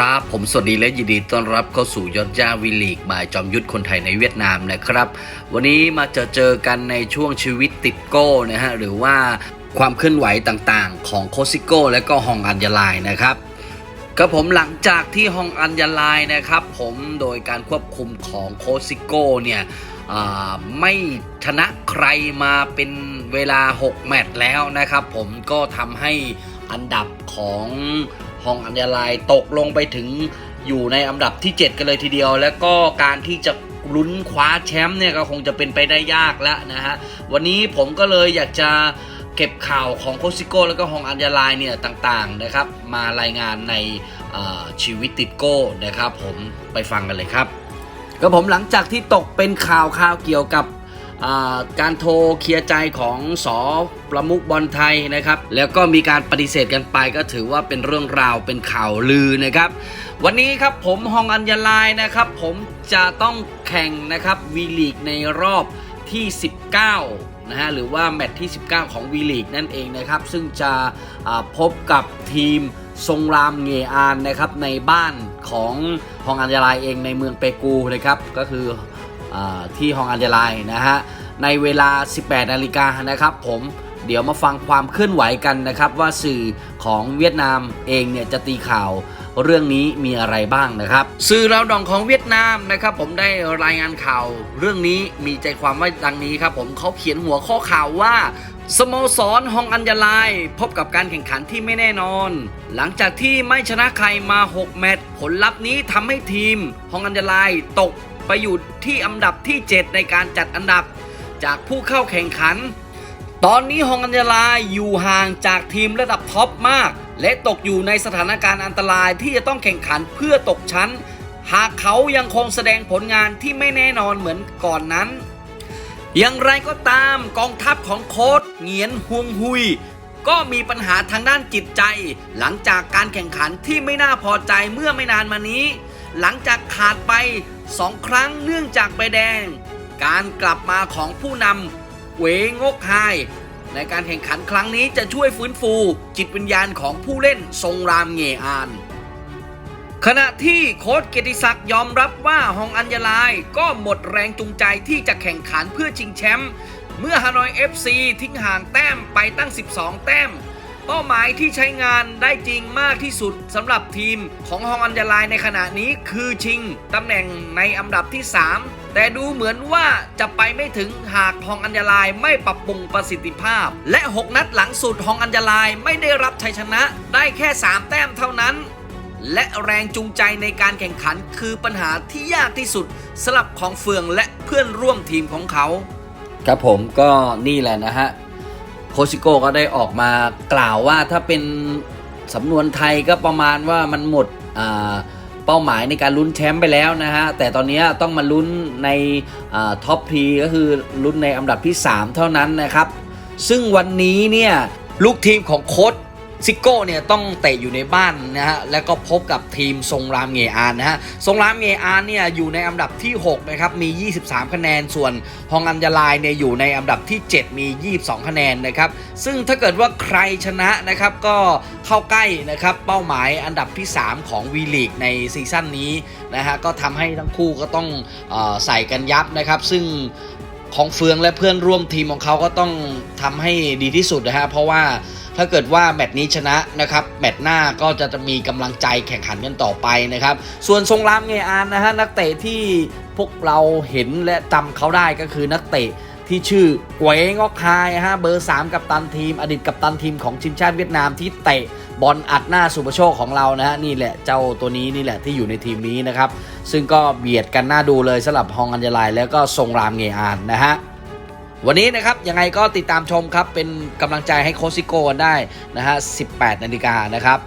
ครับ ผมสวัสดีและยินดีต้อนรับเข้าสู่ยอดย่าวีลีกบายจอมยุทธคนไทยในเวียดนามนะครับ วันนี้มาเจอเจอกันในช่วงชีวิตติดโก้นะฮะหรือว่าความเคลื่อนไหวต่างๆ ของโคซิโก้และก็ฮองอัญญาลายนะครับก็ผมหลังจากที่ฮองอัญญาลายนะครับ ผมโดยการควบคุมของโคซิโก้เนี่ยไม่ชนะใครมาเป็นเวลา 6 แมตช์แล้วนะครับ ผมก็ทำให้อันดับของ ฮองอัญญาลายตกลงไปถึงอยู่ในอันดับที่ 7 กันเลยทีเดียว แล้วก็การที่จะลุ้นคว้าแชมป์เนี่ยก็คงจะเป็นไปได้ยากแล้วนะฮะวันนี้ผมก็เลยอยากจะเก็บข่าวของโคซิโก้แล้วก็ฮองอัญญาลายเนี่ยต่างๆนะครับมารายงานในชีวิตติดโก้นะครับผมไปฟังกันเลยครับก็ผมหลังจากที่ตกเป็นข่าวข่าวเกี่ยวกับ การโทรเคลียร์ใจของสอประมุขบอลไทยนะครับ แล้วก็มีการปฏิเสธกันไปก็ถือว่าเป็นเรื่องราวเป็นข่าวลือนะครับ วันนี้ครับผมฮองอัญญาลายนะครับ ผมจะต้องแข่งนะครับวีลีกในรอบที่ 19นะฮะหรือว่าแมตช์ที่ 19 ของวีลีกนั่นเองนะครับ ซึ่งจะพบกับทีมทรงรามเงอานนะครับในบ้านของฮองอัญญาลายเองในเมืองเปกูนะครับ ก็คือ ที่ฮองอัญญาลายนะฮะในเวลา 18 นาฬิกานะครับผมเดี๋ยวมาฟังความเคลื่อนไหวกันนะครับ ว่าสื่อของเวียดนามเองเนี่ยจะตีข่าวเรื่องนี้มีอะไรบ้างนะครับ สื่อเราวดองของเวียดนามนะครับ ผมได้รายงานข่าวเรื่องนี้มีใจความว่าดังนี้ครับ ผมเขาเขียนหัวข้อข่าวว่าสโมสรฮองอัญญาลายพบกับการแข่งขันที่ไม่แน่นอน หลังจากที่ไม่ชนะใครมา 6 แมตช์ผลลัพธ์นี้ทำให้ทีมฮองอัญญาลายตก ไปอยู่ที่อันดับที่ 7 ในการจัดอันดับจากผู้เข้าแข่งขัน ตอนนี้ฮองอัญญาลาอยู่ห่างจากทีมระดับท็อปมาก และตกอยู่ในสถานการณ์อันตรายที่จะต้องแข่งขันเพื่อตกชั้น หากเขายังคงแสดงผลงานที่ไม่แน่นอนเหมือนก่อนนั้น อย่างไรก็ตามกองทัพของโค้ดเหงียนฮวงฮุยก็มีปัญหาทางด้านจิตใจ หลังจากการแข่งขันที่ไม่น่าพอใจเมื่อไม่นานมานี้ หลังจากขาดไปสองครั้งเนื่องจากใบแดง การกลับมาของผู้นำเวงกไฮในการแข่งขันครั้งนี้จะช่วยฟื้นฟู จิตวิญญาณของผู้เล่นทรงรามเงอาน ขณะที่โค้ชเกียรติศักดิ์ยอมรับว่าฮองอัญญาลายก็หมดแรงจูงใจที่จะแข่งขันเพื่อชิงแชมป์เมื่อฮานอย FC ทิ้งห่างแต้มไปตั้ง 12 แต้ม เป้าหมายที่ใช้งานได้จริงมากที่สุดสำหรับทีมของฮองอัญญาลายในขณะนี้คือชิงตำแหน่งในอันดับที่ 3 แต่ดูเหมือนว่าจะไปไม่ถึงหากฮองอัญญาลายไม่ปรับปรุงประสิทธิภาพ และ 6 นัดหลังสุดฮองอัญญาลายไม่ได้รับชัยชนะได้แค่ 3 แต้มเท่านั้นและแรงจูงใจในการแข่งขันคือปัญหาที่ยากที่สุดสำหรับของเฟืองและเพื่อนร่วมทีมของเขา ครับผมก็นี่แหละนะฮะ โคชิโก้ก็ได้ออกมากล่าวว่าถ้าเป็นสำนวนไทยก็ประมาณว่ามันหมดเป้าหมายในการลุ้นแชมป์ไปแล้วนะฮะ แต่ตอนนี้ต้องมาลุ้นในท็อปทีก็คือลุ้นในอันดับที่ 3 เท่านั้นนะครับ ซึ่งวันนี้เนี่ยลูกทีมของโค้ช ซิโก้เนี่ยต้องเตะอยู่ในบ้านนะฮะแล้วก็พบกับทีมทรงรามเงอานนะฮะทรงรามเงอานเนี่ยอยู่ในอันดับที่6นะครับมี 23 คะแนนส่วนฮองอัญญาลายเนี่ยอยู่ในอันดับที่ 7 มี 22 คะแนนนะครับซึ่งถ้าเกิดว่าใครชนะนะครับก็เข้าใกล้นะครับเป้าหมายอันดับที่ 3 ของวีลีกในซีซั่นนี้นะฮะก็ทำให้ทั้งคู่ก็ต้องออใส่กันยับนะครับ ซึ่งของเฟืองและเพื่อนร่วมทีมของเขาก็ต้องทำให้ดีที่สุดนะฮะเพราะว่า ถ้าเกิดว่าแมตช์นี้ชนะนะครับแมตช์หน้าก็จะมีกำลังใจแข่งขันกันต่อไปนะครับ ส่วนทรงรามเงอานนะฮะนักเตะที่พวกเราเห็นและจำเขาได้ก็คือนักเตะที่ชื่อเกวงอกไฮฮะเบอร์ 3 กับตันทีม อดีตกับตันทีมของทีมชาติเวียดนามที่เตะบอลอัดหน้าสุปโชคของเรานะฮะนี่แหละเจ้าตัวนี้นี่แหละที่อยู่ในทีมนี้นะครับ ซึ่งก็เบียดกันหน่าดูเลยสำหรับฮองอัญญาลายแล้วก็ทรงรามเงอานนะฮะ วันนี้นะครับยังไงก็ติดตามชมครับเป็นกำลังใจให้โคซิโก้กันได้นะฮะ 18 นาฬิกานะครับ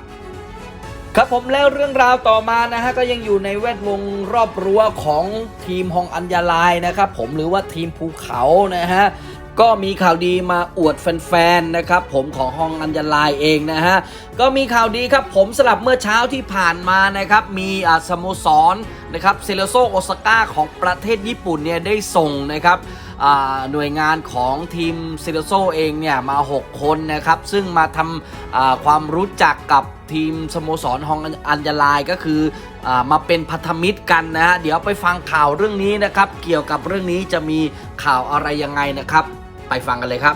ครับผมแล้วเรื่องราวต่อมานะฮะก็ยังอยู่ในแวดวงรอบรั้วของทีมฮองอัญญาลายนะครับผมหรือว่าทีมภูเขานะฮะก็มีข่าวดีมาอวดแฟนๆนะครับผมของฮองอัญญาลายเองนะฮะก็มีข่าวดีครับผมสลับเมื่อเช้าที่ผ่านมานะครับมีอสโมสร นะครับเซเลโซโอซาก้าของประเทศญี่ปุ่นเนี่ยได้ส่งนะครับหน่วยงานของทีมเซเลโซเองเนี่ยมา 6 คนนะครับ ซึ่งมาทำความรู้จักกับทีมสโมสรฮองอัญญาลายก็คืออมาเป็นพันธมิตรกันนะฮะเดี๋ยวไปฟังข่าวเรื่องนี้นะครับ เกี่ยวกับเรื่องนี้จะมีข่าวอะไรยังไงนะครับ ไปฟังกันเลยครับ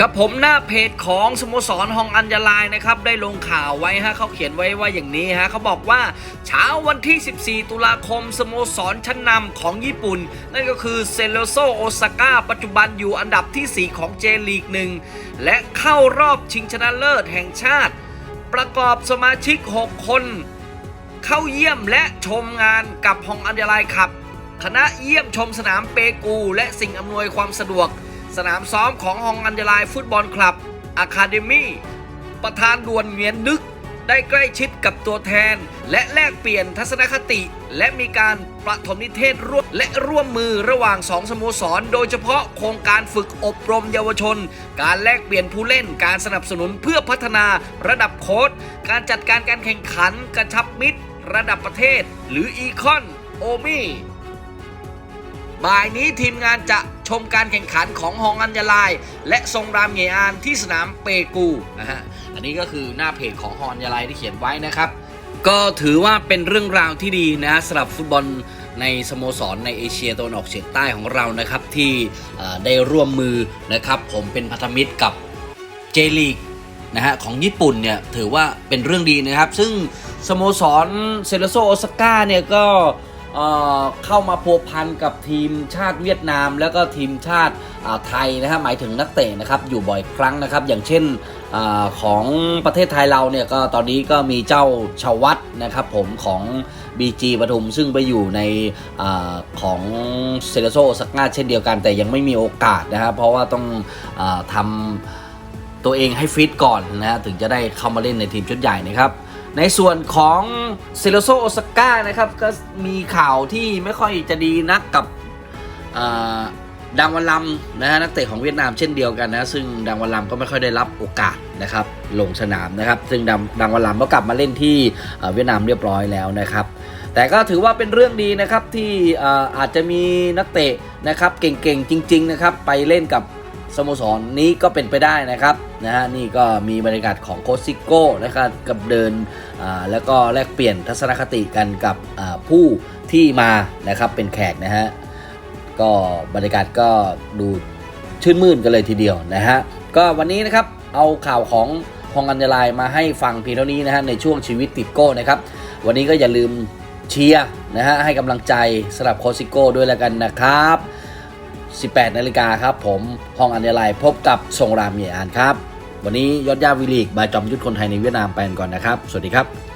ครับผมหน้าเพจของสโมสรฮองอัญญาลายนะครับได้ลงข่าวไว้ฮะเขาเขียนไว้ว่าอย่างนี้ฮะเขาบอกว่าเช้าวันที่ 14 ตุลาคมสโมสรชั้นนำของญี่ปุ่น นั่นก็คือเซเลโซโอซาก้าปัจจุบันอยู่อันดับที่ 4 ของเจลีกหนึ่งและเข้ารอบชิงชนะเลิศแห่งชาติ ประกอบสมาชิก 6 คน เข้าเยี่ยมและชมงานกับฮองอัญญาลายขับ คณะเยี่ยมชมสนามเปกู และสิ่งอำนวยความสะดวก สนามซ้อมของฮองอัญญาลายฟุตบอลคลับอะคาเดมี่ประธานด่วนเงียนนึกได้ใกล้ชิดกับตัวแทน และแลกเปลี่ยนทัศนคติ และมีการประถมนิเทศร่วมและร่วมมือระหว่างสองสโมสร โดยเฉพาะโครงการฝึกอบรมเยาวชน การแลกเปลี่ยนผู้เล่นการสนับสนุนเพื่อพัฒนาระดับโค้ชการจัดการการแข่งขันกระชับมิตร ระดับประเทศ หรืออีคอนโอมี่บ่ายนี้ทีมงานจะ ชมการแข่งขันของฮองอัญญาลาย และทรงรามเงอานที่สนามเปกูนะฮะอันนี้ก็คือหน้าเพจของฮองอัญญาลายที่เขียนไว้นะครับ ก็ถือว่าเป็นเรื่องราวที่ดีนะสำหรับฟุตบอลในสโมสรในเอเชียตะวันออกเฉียงใต้ของเรานะครับที่ได้ร่วมมือนะครับผมเป็นพันธมิตรกับเจลีกนะฮะของญี่ปุ่นเนี่ยถือว่าเป็นเรื่องดีนะครับ ซึ่งสโมสรเซเลโซโอซาก้าเนี่ยก็ เข้ามาพัวพันกับทีมชาติเวียดนาม แล้วก็ทีมชาติไทยนะฮะหมายถึงนักเตะนะครับอยู่บ่อยครั้งนะครับ อย่างเช่นอของประเทศไทยเราเนี่ยก็ตอนนี้ก็มีเจ้าชาวัตนะครับผมของ BG ปทุมซึ่งไปอยู่ในอของเซเลโซสักงาเช่นเดียวกัน แต่ยังไม่มีโอกาสนะครับเพราะว่าต้องอทำตัวเองให้ฟิตก่อนนะฮะถึงจะได้เข้ามาเล่นในทีมชุดใหญ่นะครับ ในส่วนของเซเลโซโอซาก้านะครับก็มีข่าวที่ไม่ค่อยจะดีนักกับดังวันลำนะฮะนักเตะของเวียดนามเช่นเดียวกันนะซึ่งดังวันลำก็ไม่ค่อยได้รับโอกาสนะครับลงสนามนะครับ ซึ่งดังดังวันลำก็กลับมาเล่นที่เวียดนามเรียบร้อยแล้วนะครับ แต่ก็ถือว่าเป็นเรื่องดีนะครับที่อาจจะมีนักเตะนะครับเก่งๆจริง ๆ นะครับ ไปเล่นกับ สโมสรนี้ก็เป็นไปได้นะครับนะฮะนี่ก็มีบรรยากาศของโคซิโก้นะครับกับเดินอ่าแล้วก็แลกเปลี่ยนทัศนคติกันกับผู้ที่มานะครับเป็นแขกนะฮะก็บรรยากาศก็ดูชื่นมื่นกันเลยทีเดียวนะฮะก็วันนี้นะครับเอาข่าวของฮองอัญญลายมาให้ฟังเพียงเท่านี้นะฮะในช่วงชีวิตติดโก้นะครับวันนี้ก็อย่าลืมเชียร์นะฮะให้กำลังใจสำหรับโคซิโก้ด้วยแล้วกันนะครับ 18นาฬิกาครับผมห้องอันเดลัยพบกับทรงรามเมียอานครับ วันนี้ยอดย่าวิลีกบายจอมยุทธคนไทยในเวียดนามไปกันก่อนนะครับ สวัสดีครับ